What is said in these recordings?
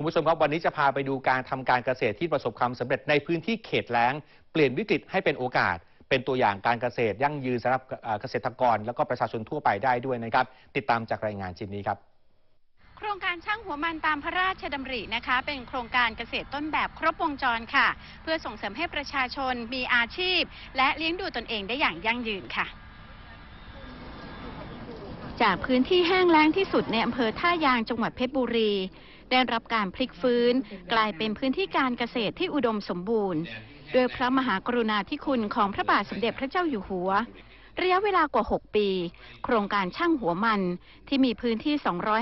คุณผู้ชมครับวันนี้จะพาไปดูการทำการเกษตรที่ประสบความสำเร็จในพื้นที่เขตแล้ง เปลี่ยนวิกฤตให้เป็นโอกาส เป็นตัวอย่างการเกษตรยั่งยืนสำหรับเกษตรกร แล้วก็ประชาชนทั่วไปได้ด้วยนะครับ ติดตามจากรายงานชิ้นนี้ครับโครงการช่างหัวมันตามพระราชดำรินะคะ เป็นโครงการเกษตรต้นแบบครบวงจรค่ะ เพื่อส่งเสริมให้ประชาชนมีอาชีพ และเลี้ยงดูตนเองได้อย่างยั่งยืนค่ะ จากพื้นที่แห้งแล้งที่สุดในอำเภอท่ายางจังหวัดเพชรบุรี ได้รับการพลิกฟื้น กลายเป็นพื้นที่การเกษตรที่อุดมสมบูรณ์ด้วยพระมหากรุณาธิคุณของพระบาทสมเด็จพระเจ้าอยู่หัว ระยะเวลากว่า 6 ปี โครงการช่างหัวมันที่มีพื้นที่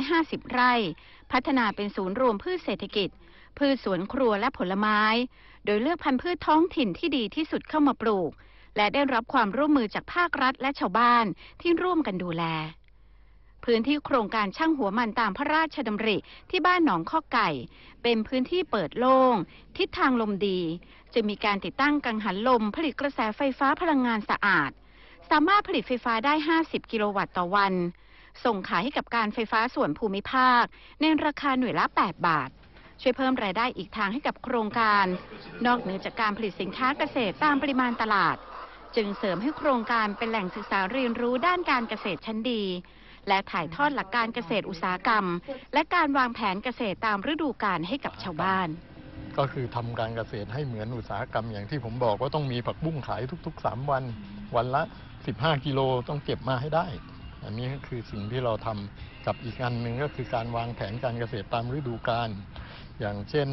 250 ไร่ พัฒนาเป็นศูนย์รวมพืชเศรษฐกิจ พืชสวนครัวและผลไม้ โดยเลือกพันธุ์พืชท้องถิ่นที่ดีที่สุดเข้ามาปลูก และได้รับความร่วมมือจากภาครัฐและชาวบ้านที่ร่วมกันดูแล พื้นที่โครงการช่างหัวมันตามพระราชดำริที่บ้านหนองข้อไก่ เป็นพื้นที่เปิดโล่ง ทิศทางลมดี จะมีการติดตั้งกังหันลม ผลิตกระแสไฟฟ้าพลังงานสะอาด สามารถผลิตไฟฟ้าได้ 50 กิโลวัตต์ต่อวัน ส่งขายให้กับการไฟฟ้าส่วนภูมิภาค ในราคาหน่วยละ 8 บาทช่วยเพิ่มรายได้อีกทางให้กับโครงการ นอกเหนือจากการผลิตสินค้าเกษตรตามปริมาณตลาด จึงเสริมให้โครงการเป็นแหล่งศึกษาเรียนรู้ด้านการเกษตรชั้นดี และถ่ายทอดหลักการเกษตรอุตสาหกรรม และการวางแผนเกษตรตามฤดูกาลให้กับชาวบ้าน ก็คือทำการเกษตรให้เหมือนอุตสาหกรรมอย่างที่ผมบอกว่าต้องมีผักบุ้งขายทุกๆ 3 วัน วันละ 15 กิโลต้องเก็บมาให้ได้ อันนี้ก็คือสิ่งที่เราทำกับอีกอันหนึ่งก็คือการวางแผนการเกษตรตามฤดูกาลอย่างเช่น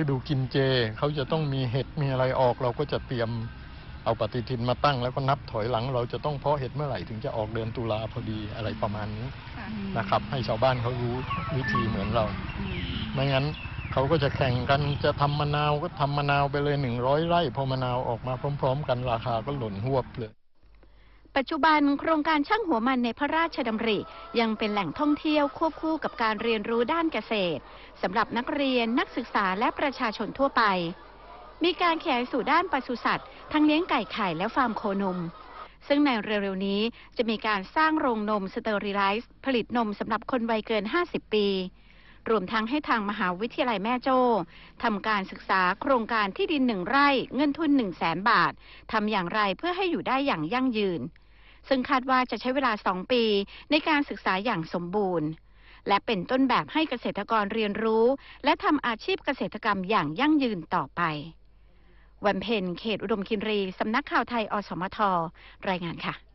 ฤดูกินเจเขาจะต้องมีเห็ดมีอะไรออกเราก็จะเตรียม เอาปฏิทินมาตั้งแล้วก็นับถอยหลัง เราจะต้องเพาะเห็ดเมื่อไหร่ถึงจะออกเดือนตุลาพอดีอะไรประมาณนี้นะครับ ให้ชาวบ้านเขารู้วิธีเหมือนเรา ไม่งั้นเขาก็จะแข่งกันจะทำมะนาวก็ทำมะนาวไปเลยหนึ่งร้อยไร่พอมะนาวออกมาพร้อม ๆ กันราคาก็หล่นหวบเลยปัจจุบันโครงการช่างหัวมันในพระราชดำริ ยังเป็นแหล่งท่องเที่ยวควบคู่กับการเรียนรู้ด้านเกษตรสำหรับนักเรียนนักศึกษาและประชาชนทั่วไป มีการขยายสู่ด้านปศุสัตว์ ทั้งเลี้ยงไก่ไข่และฟาร์มโคนม ซึ่งในเร็วๆนี้จะมีการสร้างโรงนมสเตอริไลซ์ผลิตนมสำหรับคนวัยเกิน 50 ปี รวมทั้งให้ทางมหาวิทยาลัยแม่โจ้ทำการศึกษาโครงการที่ดินหนึ่งไร่เงินทุน1 0 0 0 0แสนบาททำอย่างไรเพื่อให้อยู่ได้อย่างยั่งยืน ซึ่งคาดว่าจะใช้เวลา 2 ปีในการศึกษาอย่างสมบูรณ์และเป็นต้นแบบให้เกษตรกรเรียนรู้ และทำอาชีพเกษตรกรรมอย่างยั่งยืนต่อไป วันเพ็ญเขตอุดมคินรี สำนักข่าวไทย อสมท รายงานค่ะ